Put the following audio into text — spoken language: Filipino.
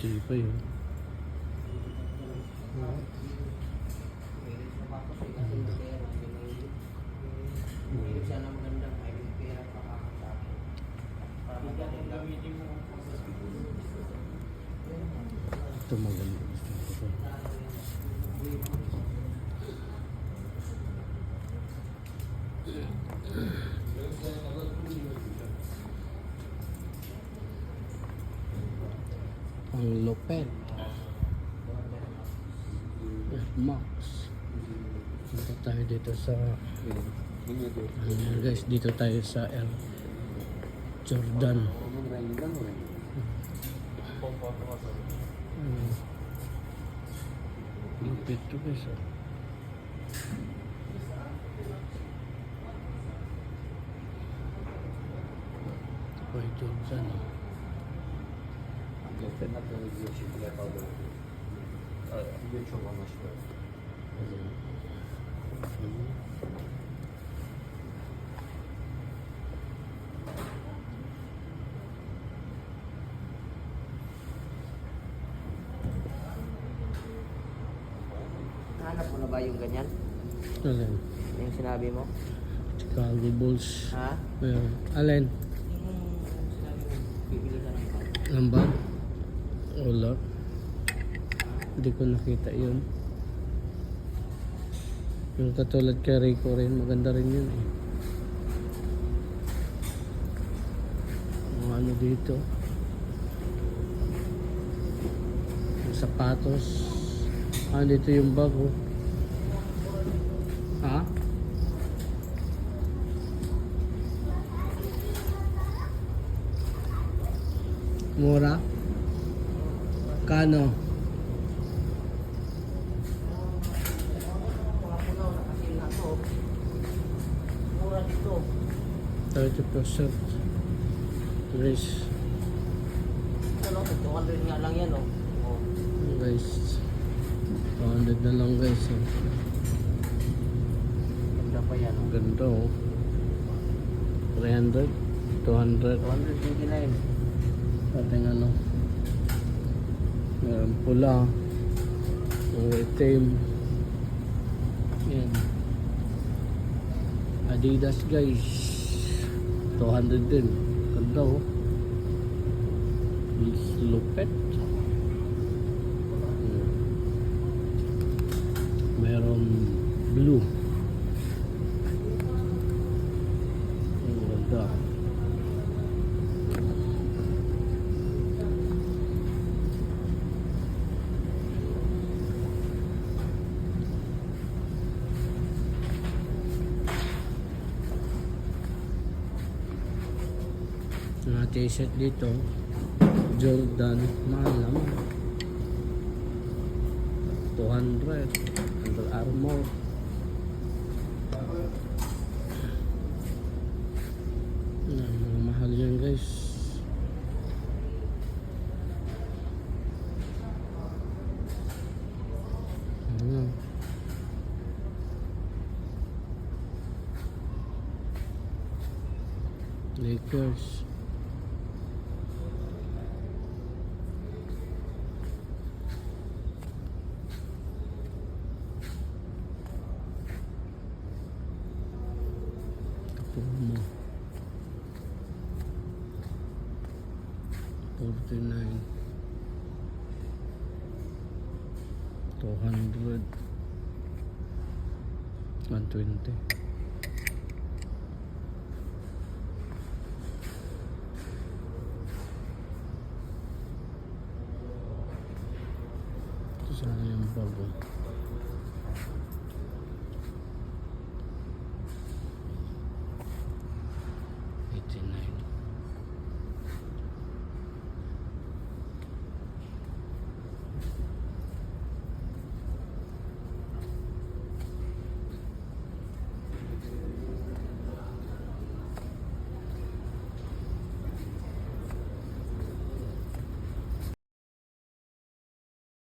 Chill pa yun. Ito maganda. Gusto ko Ang lupet. Air Max. Punta tayo dito sa Ayan guys, dito tayo sa Air Jordan. Hmm. Lupit to guys. Oh. Ay, Jordan. Oh. Hanap mo na ba yung ganyan? Alin? Yung sinabi mo? Chicago Bulls. Ha? Ayun. Alin? Yung sinabi mo, bibili ka ng bag. Ang bag? Wala. Hindi ko nakita yun. Yung katulad kay Rico rin, maganda rin yun eh. Mga ano dito. Yung sapatos. Ah, dito yung bag oh. Ha? Mura? Mura dito. 30% Guys, Ano, 200 nga lang yan, oh. guys 200 na lang guys oh. Ganda pa yan, oh. ganda oh 300 200 229. ating ano meron pula ang itim yan Adidas guys 200 din ganda oh lupet meron blue mga t-shirt dito. Jordan mahal naman 200 Under Armour Yan, mahal yan guys. Ayan. Lakers Puma 49 200 120 Ito sana yung bago